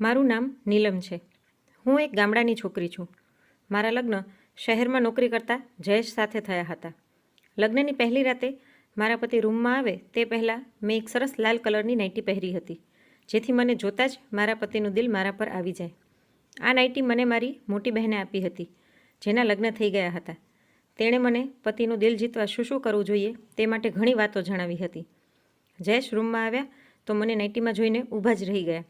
મારું નામ નીલમ છે. હું એક ગામડાની છોકરી છું. મારા લગ્ન શહેરમાં નોકરી કરતા જયેશ સાથે થયા હતા. લગ્નની પહેલી રાતે મારા પતિ રૂમમાં આવે તે પહેલાં મેં એક સરસ લાલ કલરની નાઇટી પહેરી હતી, જેથી મને જોતાં જ મારા પતિનું દિલ મારા પર આવી જાય. આ નાઇટી મને મારી મોટી બહેને આપી હતી, જેના લગ્ન થઈ ગયા હતા. તેણે મને પતિનું દિલ જીતવા શું શું કરવું જોઈએ તે માટે ઘણી વાતો જણાવી હતી. જયેશ રૂમમાં આવ્યા તો મને નાઇટીમાં જોઈને ઊભા જ રહી ગયા.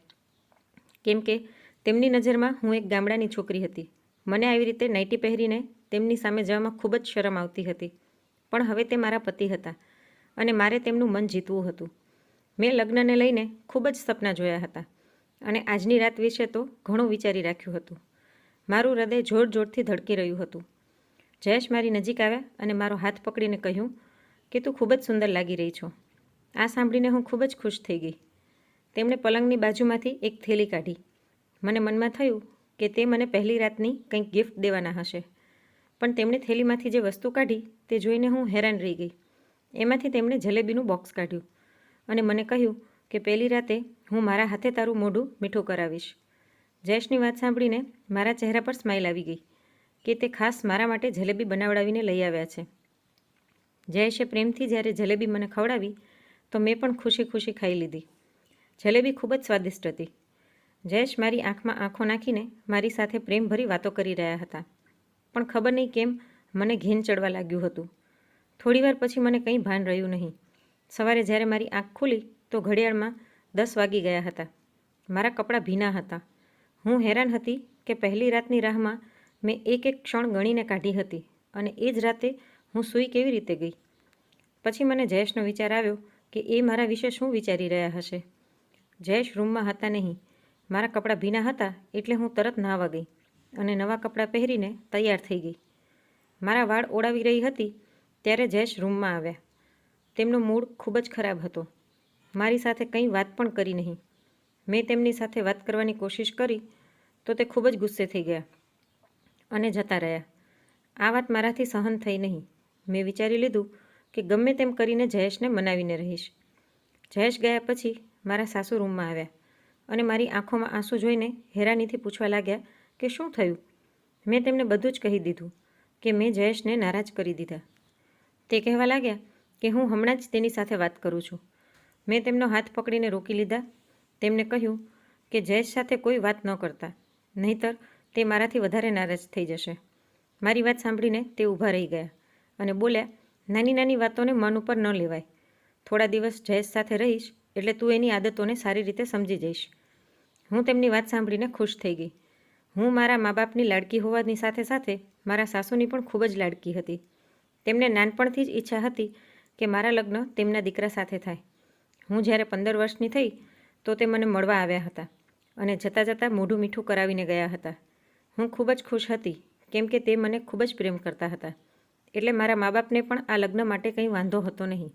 કેમ કે તેમની નજરમાં હું એક ગામડાની છોકરી હતી. મને આવી રીતે નાઇટી પહેરીને તેમની સામે જવામાં ખૂબ જ શરમ આવતી હતી. પણ હવે તે મારા પતિ હતા અને મારે તેમનું મન જીતવું હતું. મેં લગ્નને લઈને ખૂબ જ સપના જોયા હતા અને આજની રાત વિશે તો ઘણું વિચારી રાખ્યું હતું. મારું હૃદય જોર જોરથી ધડકી રહ્યું હતું. જયેશ મારી નજીક આવ્યા અને મારો હાથ પકડીને કહ્યું કે તું ખૂબ જ સુંદર લાગી રહી છો. આ સાંભળીને હું ખૂબ જ ખુશ થઈ ગઈ. તેમણે પલંગની બાજુમાંથી એક થેલી કાઢી. મને મનમાં થયું કે તે મને પહેલી રાતની કંઈક ગિફ્ટ દેવાના હશે. પણ તેમણે થેલીમાંથી જે વસ્તુ કાઢી તે જોઈને હું હેરાન રહી ગઈ. એમાંથી તેમણે જલેબીનું બોક્સ કાઢ્યું અને મને કહ્યું કે પહેલી રાતે હું મારા હાથે તારું મોઢું મીઠું કરાવીશ. જયેશની વાત સાંભળીને મારા ચહેરા પર સ્માઇલ આવી ગઈ કે તે ખાસ મારા માટે જલેબી બનાવડાવીને લઈ આવ્યા છે. જયેશે પ્રેમથી જ્યારે જલેબી મને ખવડાવી તો મેં પણ ખુશી ખુશી ખાઈ લીધી. જલેબી ખૂબ જ સ્વાદિષ્ટ હતી. જયેશ મારી આંખમાં આંખો નાખીને મારી સાથે પ્રેમભરી વાતો કરી રહ્યા હતા. પણ ખબર નહીં કેમ મને ઘેન ચડવા લાગ્યું હતું. થોડીવાર પછી મને કંઈ ભાન રહ્યું નહીં. સવારે જ્યારે મારી આંખ ખુલી તો ઘડિયાળમાં દસ વાગી ગયા હતા. મારા કપડાં ભીના હતા. હું હેરાન હતી કે પહેલી રાતની રાહમાં મેં એક એક ક્ષણ ગણીને કાઢી હતી અને એ જ રાતે હું સૂઈ કેવી રીતે ગઈ? પછી મને જયેશનો વિચાર આવ્યો કે એ મારા વિશે શું વિચારી રહ્યા હશે? જયેશ રૂમમાં હતા નહીં. મારા કપડાં ભીના હતા એટલે હું તરત નાહવા ગઈ અને નવા કપડાં પહેરીને તૈયાર થઈ ગઈ. મારા વાળ ઓળાવી રહી હતી ત્યારે જયેશ રૂમમાં આવ્યા. તેમનો મૂડ ખૂબ જ ખરાબ હતો. મારી સાથે કંઈ વાત પણ કરી નહીં. મેં તેમની સાથે વાત કરવાની કોશિશ કરી તો તે ખૂબ જ ગુસ્સે થઈ ગયા અને જતા રહ્યા. આ વાત મારાથી સહન થઈ નહીં. મેં વિચારી લીધું કે ગમે તેમ કરીને જયેશને મનાવીને રહીશ. જયેશ ગયા પછી મારા સાસુ રૂમમાં આવ્યા અને મારી આંખોમાં આંસુ જોઈને હેરાનીથી પૂછવા લાગ્યા કે શું થયું? મેં તેમને બધું જ કહી દીધું કે મેં જયેશને નારાજ કરી દીધા. તે કહેવા લાગ્યા કે હું હમણાં જ તેની સાથે વાત કરું છું. મેં તેમનો હાથ પકડીને રોકી લીધા. તેમને કહ્યું કે જયેશ સાથે કોઈ વાત ન કરતા, નહીતર તે મારાથી વધારે નારાજ થઈ જશે. મારી વાત સાંભળીને તે ઊભા રહી ગયા અને બોલ્યા નાની નાની વાતોને મન ઉપર ન લેવાય. થોડા દિવસ જયેશ સાથે રહીશ એટલે તું એની આદતોને સારી રીતે સમજી જઈશ. હું તેમની વાત સાંભળીને ખુશ થઈ ગઈ. હું મારા મા બાપની લાડકી હોવાની સાથે સાથે મારા સાસુની પણ ખૂબ જ લાડકી હતી. તેમને નાનપણથી જ ઈચ્છા હતી કે મારા લગ્ન તેમના દીકરા સાથે થાય. હું જ્યારે પંદર વર્ષની થઈ તો તે મને મળવા આવ્યા હતા અને જતાં જતાં મોઢું મીઠું કરાવીને ગયા હતા. હું ખૂબ જ ખુશ હતી કેમ કે તે મને ખૂબ જ પ્રેમ કરતા હતા. એટલે મારા મા બાપને પણ આ લગ્ન માટે કંઈ વાંધો હતો નહીં.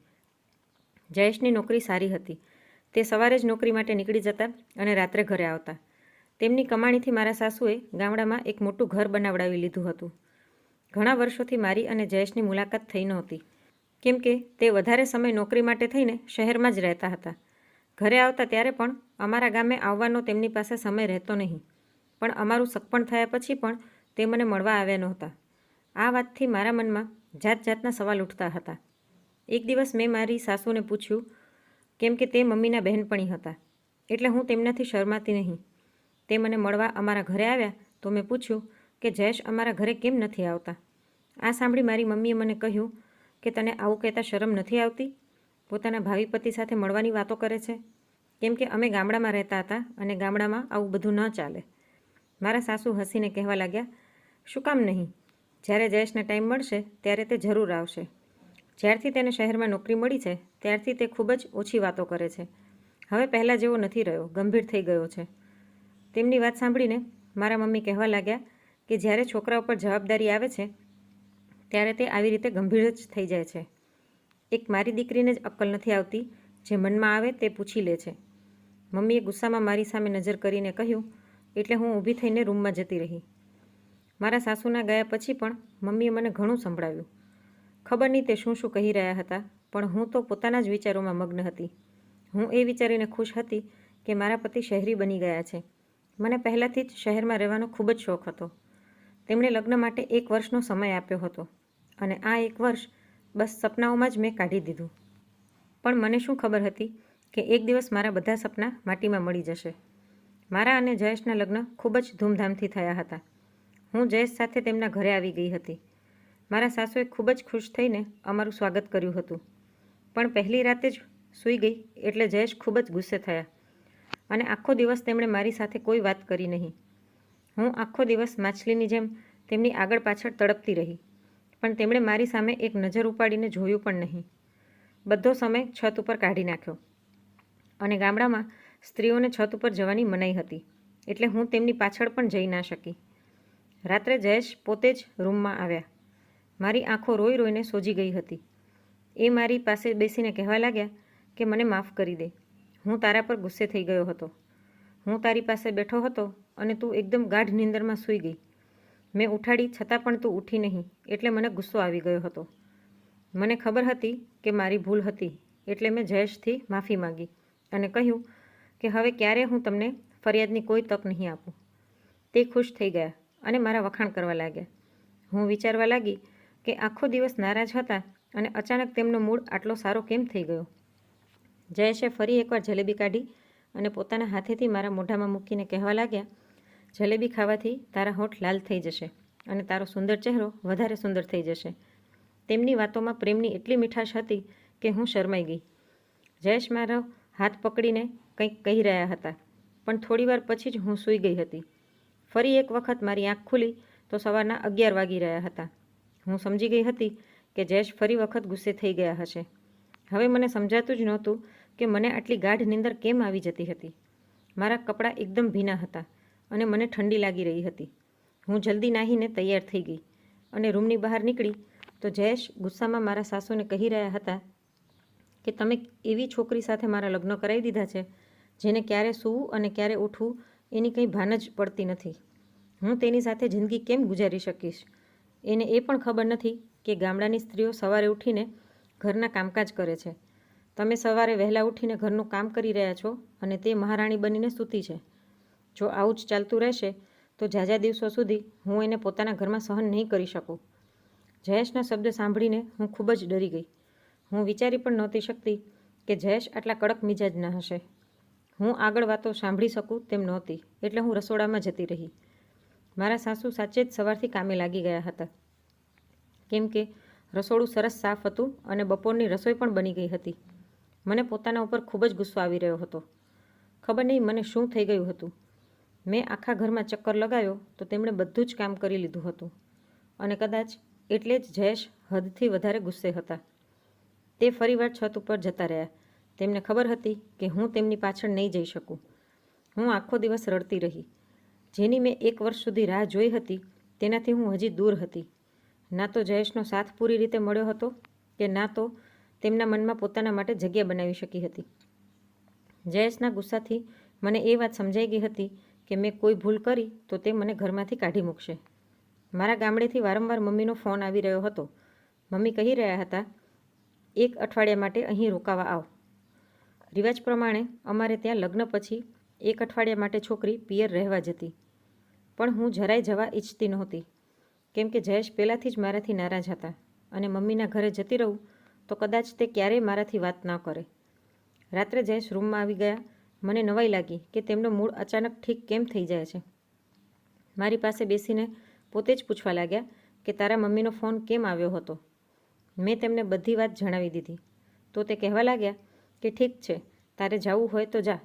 જયેશની નોકરી સારી હતી. તે સવારે જ નોકરી માટે નીકળી જતા અને રાત્રે ઘરે આવતા. તેમની કમાણીથી મારા સાસુએ ગામડામાં એક મોટું ઘર બનાવડાવી લીધું હતું. ઘણા વર્ષોથી મારી અને જયેશની મુલાકાત થઈ નહોતી. કેમ કે તે વધારે સમય નોકરી માટે થઈને શહેરમાં જ રહેતા હતા. ઘરે આવતા ત્યારે પણ અમારા ગામે આવવાનો તેમની પાસે સમય રહેતો નહીં. પણ અમારું સગપણ થયા પછી પણ તે મને મળવા આવ્યા નહોતા. આ વાતથી મારા મનમાં જાત જાતના સવાલ ઉઠતા હતા. એક દિવસ મેં મારી સાસુને પૂછ્યું, કેમ કે તે મમ્મીના બહેનપણી હતા, એટલે હું તેમનાથી શરમાતી નહીં. તે મને મળવા અમારા ઘરે આવ્યા તો મેં પૂછ્યું કે, જયેશ, અમારા ઘરે કેમ નથી આવતા? આ સાંભળી મારી મમ્મીએ મને કહ્યું કે, તને આવું કહેતા શરમ નથી આવતી? પોતાના ભાવિ પતિ સાથે મળવાની વાતો કરે છે? કેમ કે અમે ગામડામાં રહેતા હતા અને ગામડામાં આવું બધું ન ચાલે. મારા સાસુ હસીને કહેવા લાગ્યા, શું કામ નહીં? જ્યારે જયેશને ટાઈમ મળશે, ત્યારે તે જરૂર આવશે. જ્યારથી તેને શહેરમાં નોકરી મળી છે, ત્યારથી તે ખૂબ જ ઓછી વાતો કરે છે. હવે પહેલાં જેવો નથી રહ્યો, ગંભીર થઈ ગયો છે. તેમની વાત સાંભળીને મારા મમ્મી કહેવા લાગ્યા કે જ્યારે છોકરા ઉપર જવાબદારી આવે છે, ત્યારે તે આવી રીતે ગંભીર જ થઈ જાય છે. એક મારી દીકરીને જ અક્કલ નથી આવતી, જે મનમાં આવે તે પૂછી લે છે. મમ્મીએ ગુસ્સામાં મારી સામે નજર કરીને કહ્યું, એટલે હું ઊભી થઈને રૂમમાં જતી રહી. મારા સાસુના ગયા પછી પણ મમ્મીએ મને ઘણું સંભળાવ્યું. ખબર નહીં તે શું શું કહી રહ્યા હતા, પણ હું તો પોતાના જ વિચારોમાં મગ્ન હતી. હું એ વિચારીને ખુશ હતી કે મારા પતિ શહેરી બની ગયા છે. મને પહેલાંથી જ શહેરમાં રહેવાનો ખૂબ જ શોખ હતો. તેમણે લગ્ન માટે એક વર્ષનો સમય આપ્યો હતો અને આ એક વર્ષ બસ સપનાઓમાં જ મેં કાઢી દીધું. પણ મને શું ખબર હતી કે એક દિવસ મારા બધા સપના માટીમાં મળી જશે. મારા અને જયેશના લગ્ન ખૂબ જ ધૂમધામથી થયા હતા. હું જયેશ સાથે તેમના ઘરે આવી ગઈ હતી. મારા સાસુએ ખૂબ જ ખુશ થઈને અમારું સ્વાગત કર્યું હતું. પણ પહેલી રાતે જ સૂઈ ગઈ એટલે જયેશ ખૂબ જ ગુસ્સે થયા અને આખો દિવસ તેમણે મારી સાથે કોઈ વાત કરી નહીં. હું આખો દિવસ માછલીની જેમ તેમની આગળ પાછળ તડપતી રહી, પણ તેમણે મારી સામે એક નજર ઉપાડીને જોયું પણ નહીં. બધો સમય છત ઉપર કાઢી નાખ્યો અને ગામડામાં સ્ત્રીઓને છત ઉપર જવાની મનાઈ હતી, એટલે હું તેમની પાછળ પણ જઈ ના શકી. રાત્રે જયેશ પોતે જ રૂમમાં આવ્યા. મારી આંખો રોઈ રોઈને સોજી ગઈ હતી. એ મારી પાસે બેસીને કહેવા લાગ્યા કે મને માફ કરી દે. હું તારા પર ગુસ્સે થઈ ગયો હતો. હું તારી પાસે બેઠો હતો અને તું એકદમ ગાઢ નિંદરમાં સૂઈ ગઈ. મેં ઉઠાડી છતાં પણ તું ઉઠી નહીં એટલે મને ગુસ્સો આવી ગયો હતો. મને ખબર હતી કે મારી ભૂલ હતી એટલે મેં જયેશથી માફી માંગી અને કહ્યું કે હવે ક્યારે હું તમને ફરિયાદની કોઈ તક નહીં આપું. તે ખુશ થઈ ગયા અને મારા વખાણ કરવા લાગ્યા. હું વિચારવા લાગી કે આખો દિવસ નારાજ હતા અને અચાનક તેમનો મૂડ આટલો સારો કેમ થઈ ગયો? જયેશે ફરી એકવાર જલેબી કાઢી અને પોતાના હાથેથી મારા મોઢામાં મૂકીને કહેવા લાગ્યા, જલેબી ખાવાથી તારા હોઠ લાલ થઈ જશે અને તારો સુંદર ચહેરો વધારે સુંદર થઈ જશે. તેમની વાતોમાં પ્રેમની એટલી મીઠાશ હતી કે હું શરમાઈ ગઈ. જયેશ મારો હાથ પકડીને કંઈક કહી રહ્યા હતા, પણ થોડીવાર પછી જ હું સૂઈ ગઈ હતી. ફરી એક વખત મારી આંખ ખુલી તો સવારના અગિયાર વાગી રહ્યા હતા. હું સમજી ગઈ હતી કે જયેશ ફરી વખત ગુસ્સે થઈ ગયા હશે. હવે મને સમજાતું જ નહોતું કે મને આટલી ગાઢ નિંદર કેમ આવી જતી હતી. મારા કપડાં એકદમ ભીના હતા અને મને ઠંડી લાગી રહી હતી. હું જલ્દી નાહીને તૈયાર થઈ ગઈ અને રૂમની બહાર નીકળી તો જયેશ ગુસ્સામાં મારા સાસુને કહી રહ્યા હતા કે તમે એવી છોકરી સાથે મારા લગ્ન કરાવી દીધા છે, જેને ક્યારે સૂવું અને ક્યારે ઉઠવું એની કંઈ ભાન જ પડતી નથી. હું તેની સાથે જિંદગી કેમ ગુજારી શકીશ? એને એ પણ ખબર નથી કે ગામડાની સ્ત્રીઓ સવારે ઉઠીને ઘરના કામકાજ કરે છે. તમે સવારે વહેલા ઉઠીને ઘરનું કામ કરી રહ્યા છો અને તે મહારાણી બનીને સૂતી છે. જો આવું જ ચાલતું રહેશે, તો ઝાઝા દિવસો સુધી હું એને પોતાના ઘરમાં સહન નહીં કરી શકું. જયેશના શબ્દ સાંભળીને હું ખૂબ જ ડરી ગઈ. હું વિચારી પણ નહોતી શકતી કે જયેશ આટલા કડક મિજાજના હશે. હું આગળ વાતો સાંભળી શકું તેમ નહોતી, એટલે હું રસોડામાં જતી રહી. મારા સાસુ સાચે જ સવારથી કામે લાગી ગયા હતા. કેમ કે રસોડું સરસ સાફ હતું અને બપોરની રસોઈ પણ બની ગઈ હતી. મને પોતાના ઉપર ખૂબ જ ગુસ્સો આવી રહ્યો હતો. ખબર નહીં મને શું થઈ ગયું હતું. મેં આખા ઘરમાં ચક્કર લગાવ્યો તો તેમણે બધું જ કામ કરી લીધું હતું. અને કદાચ એટલે જ જયેશ હદથી વધારે ગુસ્સે હતા. તે ફરીવાર છત ઉપર જતા રહ્યા. તેમને ખબર હતી કે હું તેમની પાછળ નહીં જઈ શકું. હું આખો દિવસ રડતી રહી. જેની મેં એક વર્ષ સુધી રાહ જોઈ હતી, તેનાથી હું હજી દૂર હતી. ના તો જયેશનો સાથ પૂરી રીતે મળ્યો હતો કે ના તો તેમના મનમાં પોતાના માટે જગ્યા બનાવી શકી હતી. જયેશના ગુસ્સાથી મને એ વાત સમજાઈ ગઈ હતી કે મેં કોઈ ભૂલ કરી તો તે મને ઘરમાંથી કાઢી મૂકશે. મારા ગામડેથી વારંવાર મમ્મીનો ફોન આવી રહ્યો હતો. મમ્મી કહી રહ્યા હતા, એક અઠવાડિયા માટે અહીં રોકાવા આવ. રિવાજ પ્રમાણે અમારે ત્યાં લગ્ન પછી એક અઠવાડિયા માટે છોકરી પિયર રહેવા જતી. પણ હું જરાય જવા ઈચ્છતી નહોતી. કેમ કે જયેશ પહેલાંથી જ મારાથી નારાજ હતા અને મમ્મીના ઘરે જતી રહું તો કદાચ તે ક્યારેય મારાથી વાત ન કરે. રાત્રે જયેશ રૂમમાં આવી ગયા. મને નવાઈ લાગી કે તેમનો મૂળ અચાનક ઠીક કેમ થઈ જાય છે. મારી પાસે બેસીને પોતે જ પૂછવા લાગ્યા કે તારા મમ્મીનો ફોન કેમ આવ્યો હતો. મેં તેમને બધી વાત જણાવી દીધી. તો તે કહેવા લાગ્યા કે ઠીક છે, તારે જવું હોય તો જા.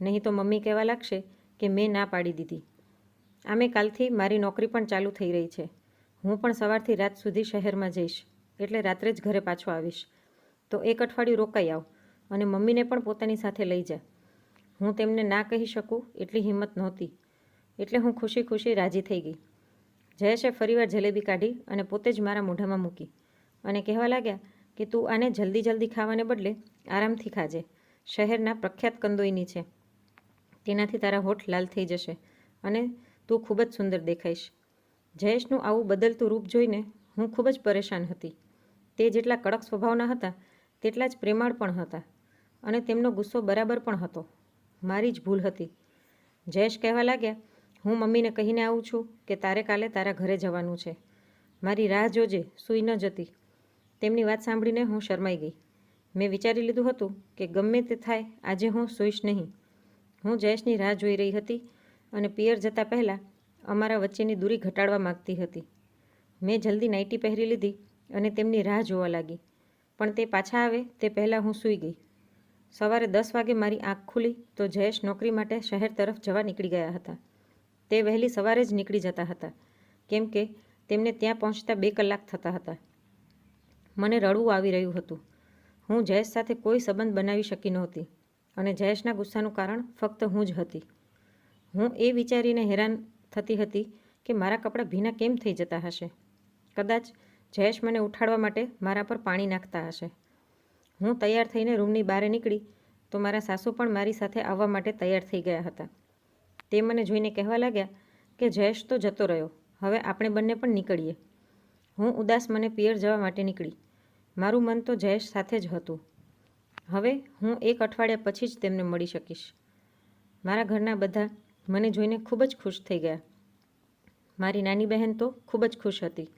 નહીં તો મમ્મી કહેવા લાગશે કે મેં ના પાડી દીધી. આમે કાલથી મારી નોકરી પણ ચાલુ થઈ રહી છે. હું પણ સવારથી રાત સુધી શહેરમાં જઈશ, એટલે રાત્રે જ ઘરે પાછો આવીશ. તો એક અઠવાડિયું રોકાઈ આવ અને મમ્મીને પણ પોતાની સાથે લઈ જા. હું તેમને ના કહી શકું એટલી હિંમત નહોતી, એટલે હું ખુશી ખુશી રાજી થઈ ગઈ. જયેશે ફરીવાર જલેબી કાઢી અને પોતે જ મારા મોઢામાં મૂકી અને કહેવા લાગ્યા કે તું આને જલ્દી જલ્દી ખાવાને બદલે આરામથી ખાજે. શહેરના પ્રખ્યાત કંદોઈની છે. તેનાથી તારા હોઠ લાલ થઈ જશે અને તું ખૂબ જ સુંદર દેખાઈશ. જયેશનું આવું બદલતું રૂપ જોઈને હું ખૂબ જ પરેશાન હતી. તે જેટલા કડક સ્વભાવના હતા, તેટલા જ પ્રેમાળ પણ હતા અને તેમનો ગુસ્સો બરાબર પણ હતો. મારી જ ભૂલ હતી. જયેશ કહેવા લાગ્યા, હું મમ્મીને કહીને આવું છું કે તારે કાલે તારા ઘરે જવાનું છે. મારી રાહ જોજે, સૂઈ ન જતી. તેમની વાત સાંભળીને હું શરમાઈ ગઈ. મેં વિચારી લીધું હતું કે ગમે તે થાય, આજે હું સૂઈશ નહીં. હું જયેશની રાહ જોઈ રહી હતી અને પિયર જતાં પહેલાં અમારા વચ્ચેની દૂરી ઘટાડવા માગતી હતી. મેં જલ્દી નાઇટી પહેરી લીધી અને તેમની રાહ જોવા લાગી. પણ તે પાછા આવે તે પહેલાં હું સૂઈ ગઈ. સવારે દસ વાગે મારી આંખ ખુલી તો જયેશ નોકરી માટે શહેર તરફ જવા નીકળી ગયા હતા. તે વહેલી સવારે જ નીકળી જતા હતા, કેમ કે તેમને ત્યાં પહોંચતા બે કલાક થતા હતા. મને રડવું આવી રહ્યું હતું. હું જયેશ સાથે કોઈ સંબંધ બનાવી શકી નહોતી અને જયેશના ગુસ્સાનું કારણ ફક્ત હું જ હતી. હું એ વિચારીને હેરાન થતી હતી કે મારા કપડાં ભીના કેમ થઈ જતા હશે? કદાચ જયેશ મને ઉઠાડવા માટે મારા પર પાણી નાખતા હશે. હું તૈયાર થઈને રૂમની બહાર નીકળી તો મારા સાસુ પણ મારી સાથે આવવા માટે તૈયાર થઈ ગયા હતા. તે મને જોઈને કહેવા લાગ્યા કે જયેશ તો જતો રહ્યો, હવે આપણે બંને પણ નીકળીએ. હું ઉદાસ મને પિયર જવા માટે નીકળી. મારું મન તો જયેશ સાથે જ હતું. હવે હું એક અઠવાડિયા પછી જ તેમને મળી શકીશ. મારા ઘરના બધા મને જોઈને ખૂબ જ ખુશ થઈ ગયા. મારી નાની બહેન તો ખૂબ જ ખુશ હતી.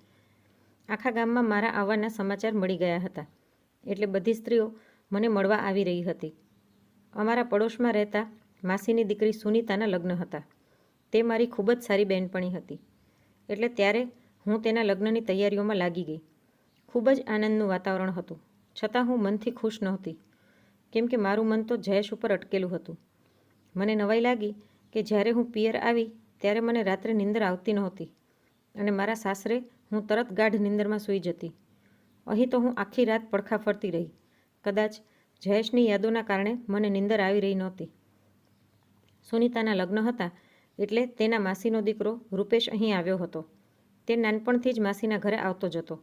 આખા ગામમાં મારા આવવાના સમાચાર મળી ગયા હતા. એટલે બધી સ્ત્રીઓ મને મળવા આવી રહી હતી. અમારા પડોશમાં રહેતા માસીની દીકરી સુનીતાના લગ્ન હતા. તે મારી ખૂબ જ સારી બહેનપણી હતી. એટલે ત્યારે હું તેના લગ્નની તૈયારીઓમાં લાગી ગઈ. ખૂબ જ આનંદનું વાતાવરણ હતું. છતાં હું મનથી ખુશ નહોતી. કેમ કે મારું મન તો જયેશ ઉપર અટકેલું હતું. મને નવાઈ લાગી કે જ્યારે હું પિયર આવી, ત્યારે મને રાત્રે નિંદર આવતી નહોતી અને મારા સાસરે હું તરત ગાઢ નિંદરમાં સૂઈ જતી. અહીં તો હું આખી રાત પડખા ફરતી રહી. કદાચ જયેશની યાદોના કારણે મને નિંદર આવી રહી નહોતી. સુનીતાના લગ્ન હતા એટલે તેના માસીનો દીકરો રૂપેશ અહીં આવ્યો હતો. તે નાનપણથી જ માસીના ઘરે આવતો જતો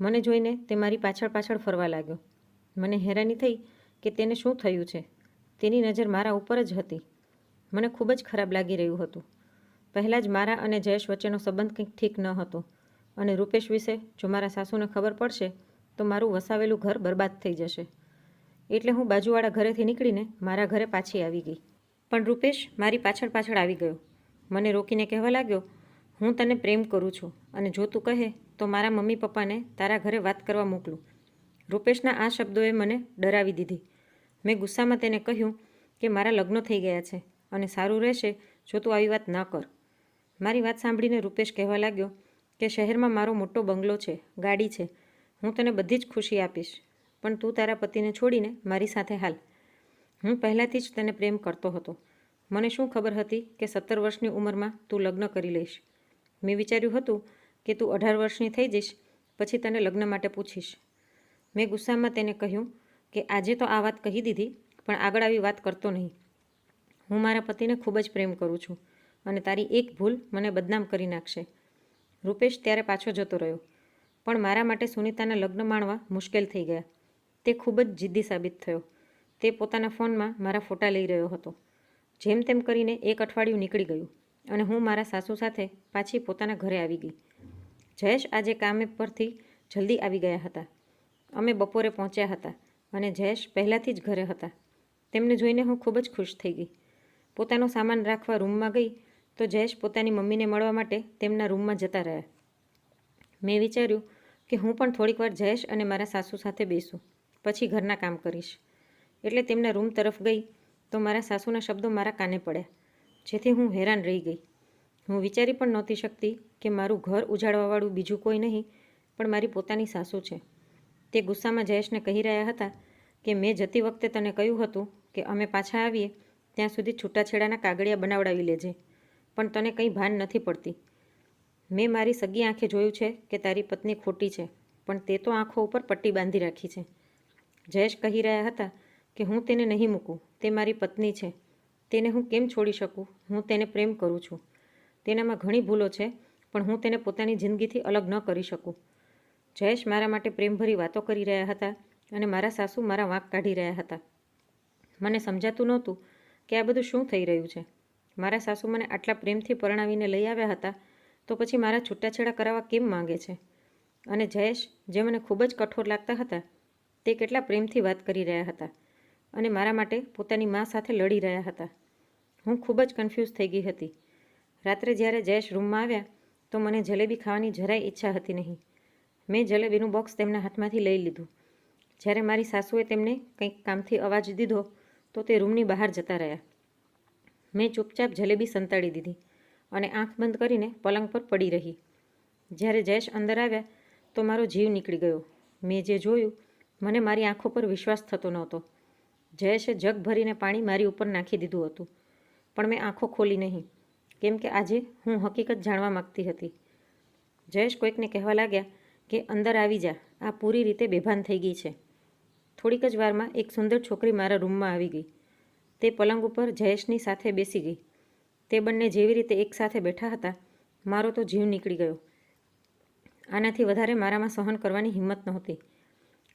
મને જોઈને તે મારી પાછળ પાછળ ફરવા લાગ્યો. મને હેરાની થઈ કે તેને શું થયું છે? તેની નજર મારા ઉપર જ હતી. મને ખૂબ જ ખરાબ લાગી રહ્યું હતું. પહેલાં જ મારા અને જયેશ વચ્ચેનો સંબંધ કંઈક ઠીક ન હતો. અને રૂપેશ વિશે જો મારા સાસુને ખબર પડશે, તો મારું વસાવેલું ઘર બરબાદ થઈ જશે. એટલે હું બાજુવાળા ઘરેથી નીકળીને મારા ઘરે પાછી આવી ગઈ. પણ રૂપેશ મારી પાછળ પાછળ આવી ગયો. મને રોકીને કહેવા લાગ્યો, હું તને પ્રેમ કરું છું અને જો તું કહે, તો મારા મમ્મી પપ્પાને તારા ઘરે વાત કરવા મોકલું. રૂપેશના આ શબ્દોએ મને ડરાવી દીધી. મેં ગુસ્સામાં તેને કહ્યું કે મારા લગ્ન થઈ ગયા છે. અને સારું રહેશે જો તું આવી વાત ન કર. મારી વાત સાંભળીને રૂપેશ કહેવા લાગ્યો કે શહેરમાં મારો મોટો બંગલો છે, ગાડી છે. હું તને બધી જ ખુશી આપીશ, પણ તું તારા પતિને છોડીને મારી સાથે હાલ. હું પહેલાંથી જ તને પ્રેમ કરતો હતો. મને શું ખબર હતી કે સત્તર વર્ષની ઉંમરમાં તું લગ્ન કરી લઈશ? મેં વિચાર્યું હતું કે તું અઢાર વર્ષની થઈ જઈશ, પછી તને લગ્ન માટે પૂછીશ. મેં ગુસ્સામાં તેને કહ્યું કે આજે તો આ વાત કહી દીધી, પણ આગળ આવી વાત કરતો નહીં. હું મારા પતિને ખૂબ જ પ્રેમ કરું છું અને તારી એક ભૂલ મને બદનામ કરી નાખશે. રૂપેશ ત્યારે પાછો જતો રહ્યો. પણ મારા માટે સુનિતાના લગ્ન માણવા મુશ્કેલ થઈ ગયા. તે ખૂબ જ જિદ્દી સાબિત થયો. તે પોતાના ફોનમાં મારા ફોટા લઈ રહ્યો હતો. જેમ તેમ કરીને એક અઠવાડિયું નીકળી ગયું અને હું મારા સાસુ સાથે પાછી પોતાના ઘરે આવી ગઈ. જયેશ આજે કામે પરથી જલ્દી આવી ગયા હતા. અમે બપોરે પહોંચ્યા હતા અને જયેશ પહેલાંથી જ ઘરે હતા. તેમને જોઈને હું ખૂબ જ ખુશ થઈ ગઈ. પોતાનો સામાન રાખવા રૂમમાં ગઈ તો જયેશ પોતાની મમ્મીને મળવા માટે તેમના રૂમમાં જતા રહ્યા. મેં વિચાર્યું કે હું પણ થોડીક વાર જયેશ અને મારા સાસુ સાથે બેસું, પછી ઘરના કામ કરીશ. એટલે તેમના રૂમ તરફ ગઈ તો મારા સાસુના શબ્દો મારા કાને પડ્યા, જેથી હું હેરાન રહી ગઈ. હું વિચારી પણ નહોતી શકતી કે મારું ઘર ઉજાડવાવાળું બીજું કોઈ નહીં, પણ મારી પોતાની સાસુ છે. તે ગુસ્સામાં જયેશને કહી રહ્યા હતા કે મેં જતી વખતે તને કહ્યું હતું કે અમે પાછા આવીએ ત્યાં સુધી છૂટાછેડાના કાગળિયા બનાવડાવી લેજે, પણ તને કંઈ ભાન નથી પડતી. મેં મારી સગી આંખે જોયું છે કે તારી પત્ની ખોટી છે, પણ તે તો આંખો ઉપર પટ્ટી બાંધી રાખી છે. જયેશ કહી રહ્યા હતા કે હું તેને નહીં મૂકું, તે મારી પત્ની છે. તેને હું કેમ છોડી શકું? હું તેને પ્રેમ કરું છું. તેનામાં ઘણી ભૂલો છે, પણ હું તેને પોતાની જિંદગીથી અલગ ન કરી શકું. જયેશ મારા માટે પ્રેમભરી વાતો કરી રહ્યા હતા અને મારા સાસુ મારા વાંક કાઢી રહ્યા હતા. મને સમજાતું નહોતું કે આ બધું શું થઈ રહ્યું છે? મારા સાસુ મને આટલા પ્રેમથી પરણાવીને લઈ આવ્યા હતા, તો પછી મારા છૂટાછેડા કરાવવા કેમ માંગે છે? અને જયેશ, જે મને ખૂબ જ કઠોર લાગતા હતા, તે કેટલા પ્રેમથી વાત કરી રહ્યા હતા અને મારા માટે પોતાની મા સાથે લડી રહ્યા હતા. હું ખૂબ જ કન્ફ્યુઝ થઈ ગઈ હતી. રાત્રે જ્યારે જયેશ રૂમમાં આવ્યા, તો મને જલેબી ખાવાની જરાય ઈચ્છા હતી નહીં. મેં જલેબીનું બોક્સ તેમના હાથમાંથી લઈ લીધું. જ્યારે મારી સાસુએ તેમને કંઈક કામથી અવાજ દીધો તો તે રૂમની બહાર જતા રહ્યા. મેં ચૂપચાપ જલેબી સંતાડી દીધી અને આંખ બંધ કરીને પલંગ પર પડી રહી. જ્યારે જયેશ અંદર આવ્યા તો મારો જીવ નીકળી ગયો. મેં જે જોયું, મને મારી આંખો પર વિશ્વાસ થતો નહોતો. જયેશે જગ ભરીને પાણી મારી ઉપર નાખી દીધું હતું. પણ મેં આંખો ખોલી નહીં, કેમ કે આજે હું હકીકત જાણવા માગતી હતી. જયેશ કોઈકને કહેવા લાગ્યા કે, અંદર આવી જા, આ પૂરી રીતે બેભાન થઈ ગઈ છે. થોડીક જ વારમાં એક સુંદર છોકરી મારા રૂમમાં આવી ગઈ. તે પલંગ ઉપર જયેશની સાથે બેસી ગઈ. તે બંને જેવી રીતે એકસાથે બેઠા હતા, મારો તો જીવ નીકળી ગયો. આનાથી વધારે મારામાં સહન કરવાની હિંમત નહોતી.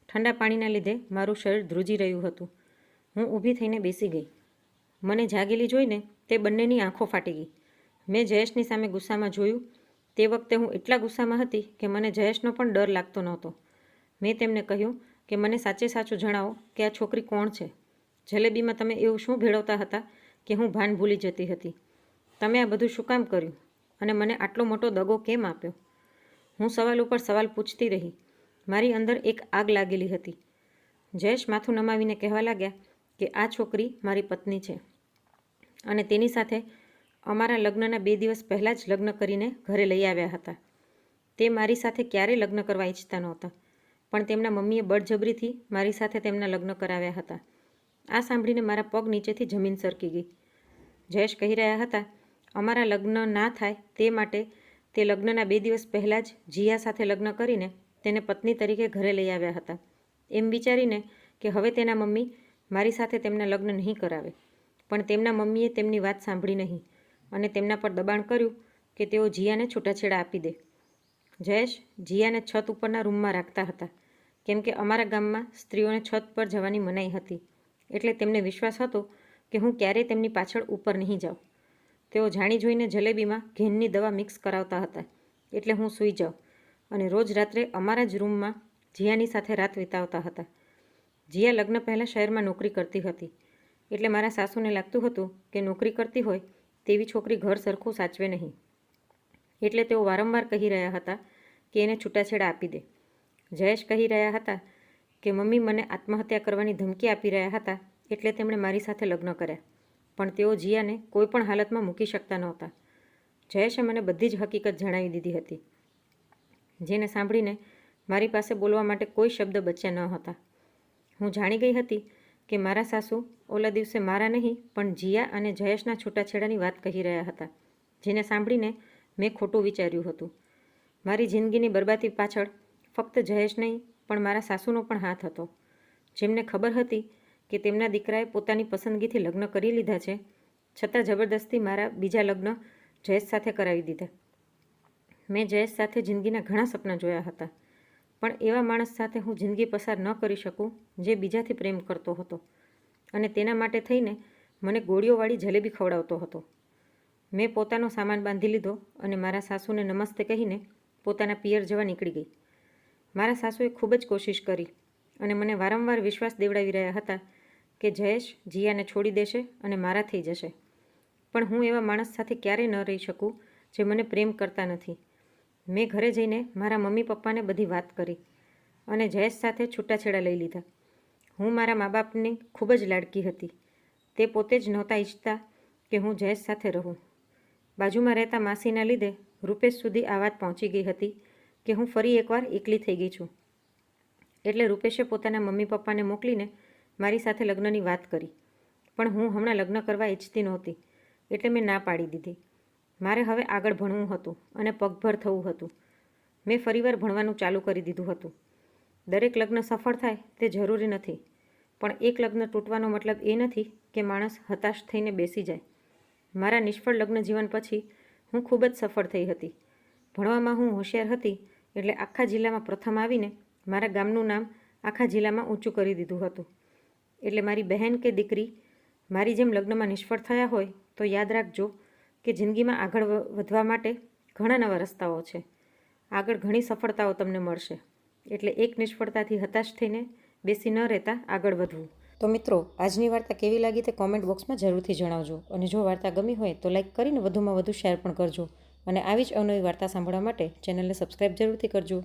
ઠંડા પાણીના લીધે મારું શરીર ધ્રુજી રહ્યું હતું. હું ઊભી થઈને બેસી ગઈ. મને જાગેલી જોઈને તે બંનેની આંખો ફાટી ગઈ. મેં જયેશની સામે ગુસ્સામાં જોયું. તે વખતે હું એટલા ગુસ્સામાં હતી કે મને જયેશનો પણ ડર લાગતો નહોતો. મેં તેમને કહ્યું કે મને સાચે સાચું જણાવો કે આ છોકરી કોણ છે? જલેબીમાં તમે એવું શું ભેળવતા હતા કે હું ભાન ભૂલી જતી હતી? તમે આ બધું શું કામ કર્યું? અને મને આટલો મોટો દગો કેમ આપ્યો? હું સવાલ ઉપર સવાલ પૂછતી રહી. મારી અંદર એક આગ લાગેલી હતી. જયેશ માથું નમાવીને કહેવા લાગ્યા કે આ છોકરી મારી પત્ની છે. અને તેની સાથે અમારા લગ્નના બે દિવસ પહેલાં જ લગ્ન કરીને ઘરે લઈ આવ્યા હતા. તે મારી સાથે ક્યારેય લગ્ન કરવા ઈચ્છતા નહોતા. પણ તેમના મમ્મીએ બળજબરીથી મારી સાથે તેમના લગ્ન કરાવ્યા હતા. આ સાંભળીને મારા પગ નીચેથી જમીન સરકી ગઈ. જયેશ કહી રહ્યા હતા, અમારા લગ્ન ના થાય તે માટે તે લગ્નના બે દિવસ પહેલાં જ જીયા સાથે લગ્ન કરીને તેને પત્ની તરીકે ઘરે લઈ આવ્યા હતા. એમ વિચારીને કે હવે તેના મમ્મી મારી સાથે તેમના લગ્ન નહીં કરાવે. પણ તેમના મમ્મીએ તેમની વાત સાંભળી નહીં અને તેમના પર દબાણ કર્યું કે તેઓ જીયાને છૂટાછેડા આપી દે. જયેશ જીયાને છત ઉપરના રૂમમાં રાખતા હતા. કેમ કે અમારા ગામમાં સ્ત્રીઓને છત પર જવાની મનાઈ હતી. એટલે તેમને વિશ્વાસ હતો કે હું ક્યારેય તેમની પાછળ ઉપર નહીં જાઉં. તેઓ જાણી જોઈને જલેબીમાં ઘેનની દવા મિક્સ કરાવતા હતા. એટલે હું સૂઈ જાઉં અને રોજ રાત્રે અમારા જ રૂમમાં જીયાની સાથે રાત વિતાવતા હતા. જીયા લગ્ન પહેલાં શહેરમાં નોકરી કરતી હતી. એટલે મારા સાસુને લાગતું હતું કે નોકરી કરતી હોય તેવી છોકરી ઘર સરખું સાચવે નહીં. એટલે તેઓ વારંવાર કહી રહ્યા હતા કે એને છૂટાછેડા આપી દે. જયેશ કહી રહ્યા હતા કે મમ્મી મને આત્મહત્યા કરવાની ધમકી આપી રહ્યા હતા એટલે તેમણે મારી સાથે લગ્ન કર્યા. પણ તેઓ જીયાને કોઈ પણ હાલતમાં મૂકી શકતા નહોતા. જયેશે મને બધી જ હકીકત જણાવી દીધી હતી, જેને સાંભળીને મારી પાસે બોલવા માટે કોઈ શબ્દ બચ્યા ન હતા. હું જાણી ગઈ હતી કે મારા સાસુ ઓલા દિવસે મારા નહીં, પણ જીયા અને જયેશના છૂટાછેડાની વાત કહી રહ્યા હતા, જેને સાંભળીને મેં ખોટું વિચાર્યું હતું. મારી જિંદગીની બરબાદી પાછળ ફક્ત જયેશ નહીં, પણ મારા સાસુનો પણ હાથ હતો. જેમને ખબર હતી કે તેમના દીકરાએ પોતાની પસંદગીથી લગ્ન કરી લીધા છે, છતાં જબરદસ્તી મારા બીજા લગ્ન જયેશ સાથે કરાવી દીધા. મેં જયેશ સાથે જિંદગીના ઘણા સપના જોયા હતા, પણ એવા માણસ સાથે હું જિંદગી પસાર ન કરી શકું જે બીજાથી પ્રેમ કરતો હતો અને તેના માટે થઈને મને ગોળીઓવાળી જલેબી ખવડાવતો હતો. મેં પોતાનો સામાન બાંધી લીધો અને મારા સાસુને નમસ્તે કહીને પોતાના પિયર જવા નીકળી ગઈ. મારા સાસુએ ખૂબ જ કોશિશ કરી અને મને વારંવાર વિશ્વાસ દેવડાવી રહ્યા હતા કે જયેશ જીયાને છોડી દેશે અને મારા થઈ જશે. પણ હું એવા માણસ સાથે ક્યારેય ન રહી શકું જે મને પ્રેમ કરતા નથી. મેં ઘરે જઈને મારા મમ્મી પપ્પાને બધી વાત કરી અને જયેશ સાથે છૂટાછેડા લઈ લીધા. હું મારા મા બાપની ખૂબ જ લાડકી હતી. તે પોતે જ નહોતા ઈચ્છતા કે હું જયેશ સાથે રહું. બાજુમાં રહેતા માસીના લીધે રૂપેશ સુધી આ વાત પહોંચી ગઈ હતી કે હું ફરી એકવાર એકલી થઈ ગઈ છું. એટલે રૂપેશે પોતાના મમ્મી પપ્પાને મોકલીને મારી સાથે લગ્નની વાત કરી. પણ હું હમણાં લગ્ન કરવા ઈચ્છતી નહોતી, એટલે મેં ના પાડી દીધી. મારે હવે આગળ ભણવું હતું અને પગભર થવું હતું. મેં ફરીવાર ભણવાનું ચાલુ કરી દીધું હતું. દરેક લગ્ન સફળ થાય તે જરૂરી નથી, પણ એક લગ્ન તૂટવાનો મતલબ એ નથી કે માણસ હતાશ થઈને બેસી જાય. મારા નિષ્ફળ લગ્ન જીવન પછી હું ખૂબ જ સફળ થઈ હતી. ભણવામાં હું હોશિયાર હતી એટલે આખા જિલ્લામાં પ્રથમ આવીને મારા ગામનું નામ આખા જિલ્લામાં ઊંચું કરી દીધું હતું. એટલે મારી બહેન કે દીકરી મારી જેમ લગ્નમાં નિષ્ફળ થયા હોય તો યાદ રાખજો કે જિંદગીમાં આગળ વધવા માટે ઘણા નવા રસ્તાઓ છે. આગળ ઘણી સફળતાઓ તમને મળશે. એટલે એક નિષ્ફળતાથી હતાશ થઈને બેસી ન રહેતા આગળ વધવું. તો મિત્રો, આજની વાર્તા કેવી લાગી તે કોમેન્ટ બોક્સમાં જરૂરથી જણાવજો. અને જો વાર્તા ગમી હોય તો લાઇક કરીને વધુમાં વધુ શેર પણ કરજો. અને આવી જ અવનવી વાર્તા સાંભળવા માટે ચેનલને સબસ્ક્રાઈબ જરૂરથી કરજો.